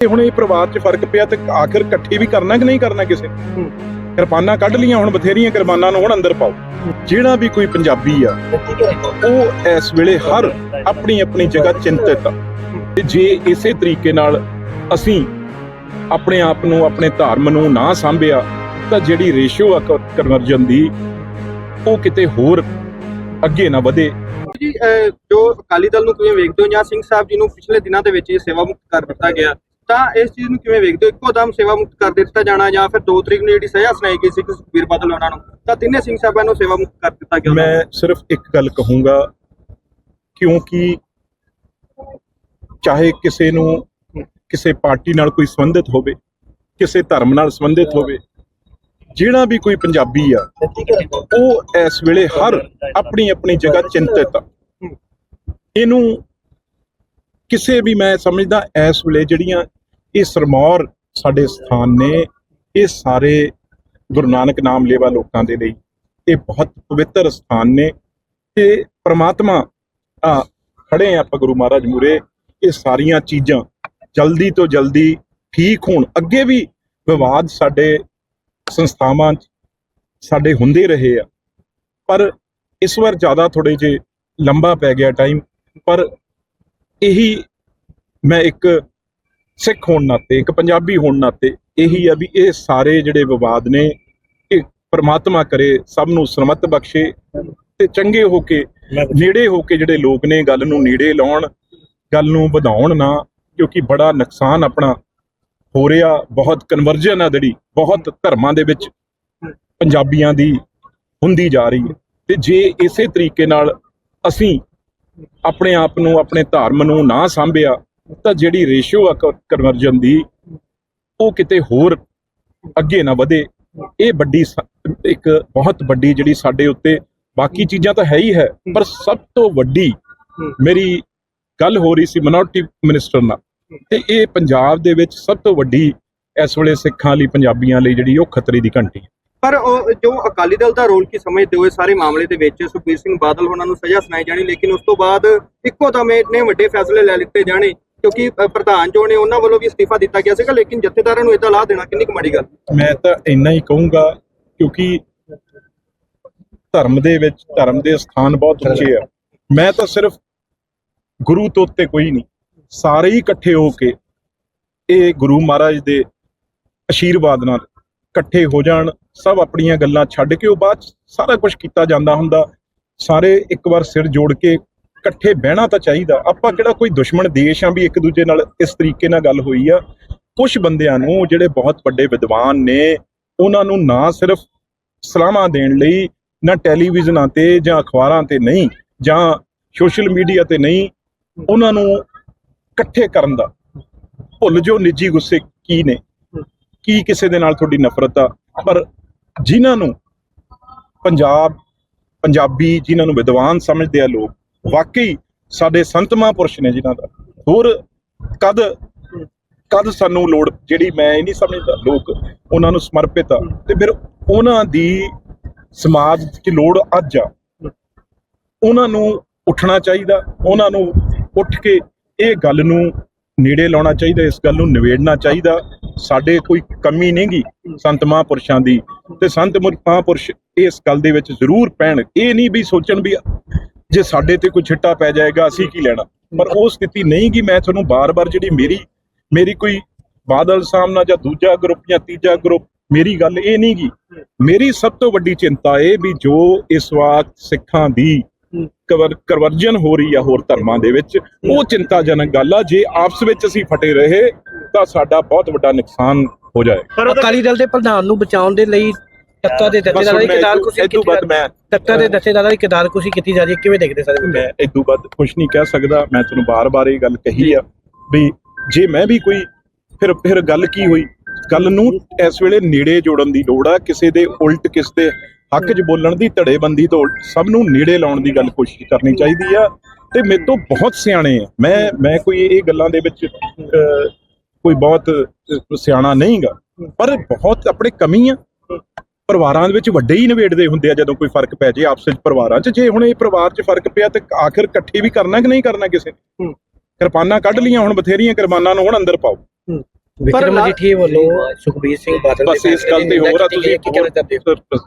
ਤੇ ਹੁਣ ਇਹ ਪਰਿਵਾਰ 'ਚ ਫ਼ਰਕ ਪਿਆ ਤੇ ਆਖਿਰ ਇਕੱਠੇ ਵੀ ਕਰਨਾ ਕਿ ਨਹੀਂ ਕਰਨਾ ਕਿਸੇ? ਕਿਰਪਾਨਾਂ ਕੱਢ ਲੀਆਂ ਹੁਣ ਬਥੇਰੀਆਂ ਕਿਰਪਾਨਾਂ ਨੂੰ ਹੁਣ ਅੰਦਰ ਪਾਓ। ਜਿਹੜਾ ਵੀ ਕੋਈ ਪੰਜਾਬੀ ਆ ਉਹ ਇਸ ਵੇਲੇ ਹਰ ਆਪਣੀ ਆਪਣੀ ਜਗ੍ਹਾ ਚਿੰਤਿਤ ਆ। ਤੇ ਜੇ ਇਸੇ ਤਰੀਕੇ ਨਾਲ ਅਸੀਂ ਆਪਣੇ ਆਪ ਨੂੰ ਆਪਣੇ ਧਰਮ ਨੂੰ ਨਾ ਸੰਭਿਆ ਤਾਂ ਜਿਹੜੀ ਰੇਸ਼ੋ ਆ ਕਨਵਰਜਨ ਦੀ ਉਹ ਕਿਤੇ ਹੋਰ ਅੱਗੇ ਨਾ ਵਧੇ। ਜੀ ਜੋ ਅਕਾਲੀ ਦਲ ਨੂੰ ਕਿਵੇਂ ਵੇਖਦੇ ਹੋ ਜਾਂ ਸਿੰਘ ਸਾਹਿਬ ਜੀ ਨੂੰ ਪਿਛਲੇ ਦਿਨਾਂ ਦੇ ਵਿੱਚ ਇਹ ਸੇਵਾ ਮੁਕਤ ਕਰ ਦਿੱਤਾ ਗਿਆ ਤਾਂ ਇਸ ਚੀਜ਼ ਨੂੰ ਕਿਵੇਂ ਵੇਖਦੇ ਹੋ? ਇੱਕੋ ਦਮ ਸੇਵਾ ਮੁਕਤ ਕਰ ਦਿੱਤਾ ਜਾਣਾ ਜਾਂ ਫਿਰ 2 ਤਰੀਕ ਨੂੰ ਜਿਹੜੀ ਸਜ਼ਾ ਸੁਣਾਈ ਗਈ ਸੀ ਸੁਖਬੀਰ ਬਾਦਲ ਉਹਨਾਂ ਨੂੰ, ਤਾਂ ਤਿੰਨੇ ਸਿੰਘ ਸਾਹਿਬਾਂ ਨੂੰ ਸੇਵਾ ਮੁਕਤ ਕਰ ਦਿੱਤਾ ਗਿਆ। ਮੈਂ ਸਿਰਫ ਇੱਕ ਗੱਲ ਕਹੂੰਗਾ, ਕਿਉਂਕਿ ਚਾਹੇ ਕਿਸੇ ਨੂੰ ਕਿਸੇ ਪਾਰਟੀ ਨਾਲ ਕੋਈ ਸੰਬੰਧਿਤ ਹੋਵੇ, ਕਿਸੇ ਧਰਮ ਨਾਲ ਸੰਬੰਧਿਤ ਹੋਵੇ, ਜਿਹੜਾ ਵੀ ਕੋਈ ਪੰਜਾਬੀ ਆ, ਉਹ ਇਸ ਵੇਲੇ ਹਰ ਆਪਣੀ ਆਪਣੀ ਜਗ੍ਹਾ ਚਿੰਤਿਤ ਆ। ਇਹਨੂੰ ਕਿਸੇ ਵੀ ਮੈਂ ਸਮਝਦਾ ਇਸ ਵੇਲੇ ਜਿਹੜੀਆਂ ਇਹ ਸਰਮੌਰ ਸਾਡੇ ਸਥਾਨ ਨੇ, ਇਹ ਸਾਰੇ ਗੁਰੂ ਨਾਨਕ ਨਾਮ ਲੇਵਾ ਲੋਕਾਂ ਦੇ ਲਈ, ਇਹ ਬਹੁਤ ਪਵਿੱਤਰ ਸਥਾਨ ਨੇ, ਤੇ ਪ੍ਰਮਾਤਮਾ, ਆ, ਖੜੇ ਆ ਆਪਾਂ ਗੁਰੂ ਮਹਾਰਾਜ ਮੂਰੇ ਇਹ ਸਾਰੀਆਂ ਚੀਜ਼ਾਂ ਜਲਦੀ ਤੋਂ ਜਲਦੀ ਠੀਕ ਹੋਣ, ਅੱਗੇ ਵੀ ਵਿਵਾਦ ਸਾਡੇ ਸੰਸਥਾਵਾਂ 'ਚ ਸਾਡੇ ਹੁੰਦੇ ਰਹੇ ਆ, ਪਰ ਇਸ ਵਾਰ ਜ਼ਿਆਦਾ ਥੋੜੇ ਜੇ ਲੰਬਾ ਪੈ ਗਿਆ ਟਾਈਮ ਪਰ ਇਹੀ ਮੈਂ ਇੱਕ ਸਿੱਖ ਹੋਣ ਨਾਤੇ, ਇੱਕ ਪੰਜਾਬੀ ਹੋਣ ਨਾਤੇ ਇਹੀ ਆ ਵੀ ਇਹ ਸਾਰੇ ਜਿਹੜੇ ਵਿਵਾਦ ਨੇ, ਇਹ ਪ੍ਰਮਾਤਮਾ ਕਰੇ, ਸਭ ਨੂੰ ਸਰਮਤ ਬਖਸ਼ੇ ਤੇ ਚੰਗੇ ਹੋ ਕੇ, ਨੇੜੇ ਹੋ ਕੇ ਜਿਹੜੇ ਲੋਕ ਨੇ, ਗੱਲ ਨੂੰ ਨੇੜੇ ਲਾਉਣ, ਗੱਲ ਨੂੰ ਵਧਾਉਣ ਨਾ, ਕਿਉਂਕਿ ਬੜਾ ਨੁਕਸਾਨ ਆਪਣਾ ਹੋ ਰਿਹਾ, ਬਹੁਤ ਕਨਵਰਜਨ ਆ ਜਿਹੜੀ, ਬਹੁਤ ਧਰਮਾਂ ਦੇ ਵਿੱਚ ਪੰਜਾਬੀਆਂ ਦੀ ਹੁੰਦੀ ਜਾ ਰਹੀ ਹੈ। ਤੇ ਜੇ ਇਸੇ ਤਰੀਕੇ ਨਾਲ ਅਸੀਂ ਆਪਣੇ ਆਪ ਨੂੰ, ਆਪਣੇ ਧਰਮ ਨੂੰ ਨਾ ਸੰਭਿਆ ਤਾਂ ਜਿਹੜੀ ਰੇਸ਼ੋ ਆ ਕਨਵਰਜਨ ਦੀ, ਉਹ ਕਿਤੇ ਹੋਰ ਅੱਗੇ ਨਾ ਵਧੇ। ਇਹ ਵੱਡੀ ਇੱਕ ਬਹੁਤ ਵੱਡੀ ਜਿਹੜੀ ਸਾਡੇ ਉੱਤੇ, ਬਾਕੀ ਚੀਜ਼ਾਂ ਤਾਂ ਹੈ ਹੀ ਹੈ, ਪਰ ਸਭ ਤੋਂ ਵੱਡੀ ਮੇਰੀ ਗੱਲ ਹੋ ਰਹੀ ਸੀ ਮਿਨੋਰਟੀ ਮਿਨਿਸਟਰ ਨਾਲ। ਤੇ ਇਹ ਪੰਜਾਬ ਦੇ ਵਿੱਚ ਸਭ ਤੋਂ ਵੱਡੀ ਇਸ ਵੇਲੇ ਸਿੱਖਾਂ ਲਈ, ਪੰਜਾਬੀਆਂ ਲਈ ਜਿਹੜੀ ਉਹ ਖਤਰੇ ਦੀ ਘੰਟੀ ਹੈ। ਪਰ ਉਹ ਜੋ ਅਕਾਲੀ ਦਲ ਦਾ ਰੋਲ ਕੀ ਸਮਝਦੇ ਹੋ? ਸਾਰੇ ਮਾਮਲੇ ਦੇ ਵਿੱਚ ਸੁਖਬੀਰ ਸਿੰਘ ਬਾਦਲ ਉਹਨਾਂ ਨੂੰ ਸਜ਼ਾ ਸੁਣਾਈ ਜਾਣੀ, ਲੇਕਿਨ ਉਸ ਤੋਂ ਬਾਅਦ ਇੱਕੋ ਦਮ ਇੰਨੇ ਵੱਡੇ ਫੈਸਲੇ ਲੈ ਲਿੱਤੇ ਜਾਣੇ। ਕਿਉਂਕਿ ਅ, ਪ੍ਰਧਾਨ ਜੋ ਨੇ ਉਹਨਾਂ ਵੱਲੋਂ ਵੀ ਅਸਤੀਫਾ ਦਿੱਤਾ ਗਿਆ ਸੀਗਾ ਲੇਕਿਨ ਜਥੇਦਾਰਾਂ ਨੂੰ ਇਦਾਂ ਲਾ ਦੇਣਾ ਕਿੰਨੀ ਕੁ ਮਾੜੀ ਗੱਲ ਮੈਂ ਤਾਂ ਇੰਨਾ ਹੀ ਕਹੂੰਗਾ ਕਿਉਂਕਿ ਧਰਮ ਦੇ ਵਿੱਚ ਧਰਮ ਦੇ ਸਥਾਨ ਬਹੁਤ ਉੱਚੇ ਆ। ਮੈਂ ਤਾਂ ਸਿਰਫ ਗੁਰੂ ਤੋਂ ਉੱਤੇ ਕੋਈ ਨਹੀਂ ਸਾਰੇ ਹੀ ਇਕੱਠੇ ਹੋ ਕੇ ਇਹ ਗੁਰੂ ਮਹਾਰਾਜ ਦੇ ਅਸ਼ੀਰਵਾਦ ਨਾਲ ਇਕੱਠੇ ਹੋ ਜਾਣ ਸਭ ਆਪਣੀਆਂ ਗੱਲਾਂ ਛੱਡ ਕੇ ਉਹ ਬਾਅਦ ਸਾਰਾ ਕੁਝ ਕੀਤਾ ਜਾਂਦਾ ਹੁੰਦਾ। ਸਾਰੇ ਇੱਕ ਵਾਰ ਸਿਰ ਜੋੜ ਕੇ ਇਕੱਠੇ ਬਹਿਣਾ ਤਾਂ ਚਾਹੀਦਾ। ਆਪਾਂ ਕਿਹੜਾ ਕੋਈ ਦੁਸ਼ਮਣ ਦੇਸ਼ ਆ ਵੀ ਇੱਕ ਦੂਜੇ ਨਾਲ ਇਸ ਤਰੀਕੇ ਨਾਲ ਗੱਲ ਹੋਈ ਆ? ਕੁਝ ਬੰਦਿਆਂ ਨੂੰ ਜਿਹੜੇ ਬਹੁਤ ਵੱਡੇ ਵਿਦਵਾਨ ਨੇ, ਉਹਨਾਂ ਨੂੰ ਨਾ ਸਿਰਫ ਸਲਾਹਾਂ ਦੇਣ ਲਈ, ਨਾ ਟੈਲੀਵਿਜ਼ਨਾਂ ਤੇ ਜਾਂ ਅਖਬਾਰਾਂ ਤੇ ਨਹੀਂ, ਜਾਂ ਸੋਸ਼ਲ ਮੀਡੀਆ ਤੇ ਨਹੀਂ, ਉਹਨਾਂ ਨੂੰ ਇਕੱਠੇ ਕਰਨ ਦਾ। ਭੁੱਲ ਜੋ ਨਿੱਜੀ ਗੁੱਸੇ ਕੀ ਨੇ। ਕੀ ਕਿਸੇ ਦੇ ਨਾਲ ਤੁਹਾਡੀ ਨਫ਼ਰਤ ਆ? ਪਰ ਜਿਨ੍ਹਾਂ ਨੂੰ ਪੰਜਾਬ, ਪੰਜਾਬੀ ਜਿਨ੍ਹਾਂ ਨੂੰ ਵਿਦਵਾਨ ਸਮਝਦੇ ਆ ਲੋਕ ਵਾਕਈ ਸਾਡੇ ਸੰਤ ਮਹਾਂਪੁਰਸ਼ ਨੇ ਜਿਨ੍ਹਾਂ ਦਾ। ਹੋਰ ਕਦ ਕਦ ਸਾਨੂੰ ਲੋੜ ਜਿਹੜੀ ਮੈਂ ਇਹ ਨਹੀਂ ਸਮਝਦਾ, ਲੋਕ ਉਹਨਾਂ ਨੂੰ ਸਮਰਪਿਤ ਆ। ਤੇ ਫਿਰ ਉਹਨਾਂ ਦੀ ਸਮਾਜ 'ਚ ਲੋੜ ਅੱਜ ਆ। ਉਹਨਾਂ ਨੂੰ ਉੱਠਣਾ ਚਾਹੀਦਾ, ਉਹਨਾਂ ਨੂੰ ਉੱਠ ਕੇ ਇਹ ਗੱਲ ਨੂੰ ਨੇੜੇ ਲਾਉਣਾ ਚਾਹੀਦਾ, ਇਸ ਗੱਲ ਨੂੰ ਨਿਬੇੜਨਾ ਚਾਹੀਦਾ। ਸਾਡੇ ਕੋਈ ਕਮੀ ਨਹੀਂਗੀ ਸੰਤ ਮਹਾਂਪੁਰਸ਼ਾਂ ਦੀ। ਤੇ ਸੰਤ ਮਹਾਂਪੁਰਸ਼ ਇਸ ਗੱਲ ਦੇ ਵਿੱਚ ਜ਼ਰੂਰ ਪੈਣ। ਇਹ ਨਹੀਂ ਵੀ ਸੋਚਣ ਵੀ ਜੇ ਸਾਡੇ ਤੇ ਕੋਈ ਛਿੱਟਾ ਪੈ ਜਾਏਗਾ ਅਸੀਂ ਕੀ ਲੈਣਾ? ਪਰ ਉਹ ਸਥਿਤੀ ਨਹੀਂ ਗੀ ਮੈਂ ਤੁਹਾਨੂੰ ਬਾਰ-ਬਾਰ ਜਿਹੜੀ ਮੇਰੀ ਮੇਰੀ ਕੋਈ ਬਾਦਲ ਸਾਹਮਣਾ ਜਾਂ ਦੂਜਾ ਗਰੁੱਪ ਜਾਂ ਤੀਜਾ ਗਰੁੱਪ ਮੇਰੀ ਗੱਲ ਇਹ ਨਹੀਂ ਗੀ। ਮੇਰੀ ਸਭ ਤੋਂ ਵੱਡੀ ਚਿੰਤਾ ਇਹ ਵੀ ਜੋ ਇਸ ਵਕਤ ਸਿੱਖਾਂ ਦੀ ਕਵਰ ਕਰਵਰਜਨ ਹੋ ਰਹੀ ਆ ਹੋਰ ਧਰਮਾਂ ਦੇ ਵਿੱਚ ਉਹ ਚਿੰਤਾਜਨਕ ਗੱਲ ਆ। ਜੇ ਆਪਸ ਵਿੱਚ ਅਸੀਂ ਫਟੇ ਰਹੇ ਤਾਂ ਸਾਡਾ ਬਹੁਤ ਵੱਡਾ ਨੁਕਸਾਨ ਹੋ ਜਾਏ। ਅਕਾਲੀ ਦਲ ਦੇ ਪ੍ਰਧਾਨ ਨੂੰ ਬਚਾਉਣ ਦੇ ਲਈ ਤੱਤਾ ਦੇ ਹੁਣ ਦੀ ਕਿਦਾਰ ਕੁਸ਼ੀ ਇਦੋਂ ਬਾਅਦ ਮੈਂ ਤੱਤਾ ਦੇ ਦਸਤੇਦਾਰਾਂ ਦੀ ਕਿਦਾਰ ਕੁਸ਼ੀ ਕੀਤੀ ਜਾ ਰਹੀ ਹੈ ਕਿਵੇਂ ਦੇਖਦੇ ਸਾਰੇ ਮੈਂ ਇਦੋਂ ਵੱਧ ਕੁਝ ਨਹੀਂ ਕਹਿ ਸਕਦਾ ਮੈਂ ਤੁਹਾਨੂੰ ਬਾਰ-ਬਾਰ ਇਹ ਗੱਲ ਕਹੀ ਆ ਵੀ ਜੇ ਮੈਂ ਵੀ ਕੋਈ ਫਿਰ ਫਿਰ ਗੱਲ ਕੀ ਹੋਈ? ਗੱਲ ਨੂੰ ਇਸ ਵੇਲੇ ਨੇੜੇ ਜੋੜਨ ਦੀ ਲੋੜ ਆ ਕਿਸੇ ਦੇ ਉਲਟ ਕਿਸ ਦੇ ਹੱਕ 'ਚ ਬੋਲਣ ਦੀ ਧੜੇਬੰਦੀ ਤੋਂ ਉਲਟ ਸਭ ਨੂੰ ਨੇੜੇ ਲਾਉਣ ਦੀ ਗੱਲ ਕੋਸ਼ਿਸ਼ ਕਰਨੀ ਚਾਹੀਦੀ ਆ। ਤੇ ਮੇਰੇ ਤੋਂ ਬਹੁਤ ਸਿਆਣੇ ਆ। ਮੈਂ ਮੈਂ ਕੋਈ ਇਹ ਗੱਲਾਂ ਦੇ ਵਿੱਚ ਕੋਈ ਬਹੁਤ ਸਿਆਣਾ ਨਹੀਂਗਾ। ਪਰ ਬਹੁਤ ਆਪਣੇ ਕਮੀ ਆ। ਪਰਿਵਾਰਾਂ ਦੇ ਵਿੱਚ ਵੱਡੇ ਹੀ ਨਵੇੜਦੇ ਹੁੰਦੇ ਆ ਜਦੋਂ ਕੋਈ ਫ਼ਰਕ ਪੈ ਜੇ ਆਪਸ ਵਿੱਚ ਪਰਿਵਾਰਾਂ 'ਚ। ਜੇ ਹੁਣ ਇਹ ਪਰਿਵਾਰ 'ਚ ਫ਼ਰਕ ਪਿਆ ਤੇ ਆਖਿਰ ਇਕੱਠੇ ਵੀ ਕਰਨਾ ਕਿ ਨਹੀਂ ਕਰਨਾ ਕਿਸੇ ਨੇ? ਕਿਰਪਾਨਾਂ ਕੱਢ ਲੀਆਂ ਹੁਣ ਬਥੇਰੀਆਂ ਕਿਰਪਾਨਾਂ ਨੂੰ ਹੁਣ ਅੰਦਰ ਪਾਓ। ਵਿਕਰਮ ਮਜੀਠੀਏ ਵੱਲੋਂ ਸੁਖਬੀਰ ਸਿੰਘ ਬਾਦਲ ਬਸ ਇਸ ਗੱਲ ਤੇ ਹੋਰ ਤੁਸੀਂ ਕੀ ਕਹਿਣਾ ਚਾਹੁੰਦੇ ਹੋ?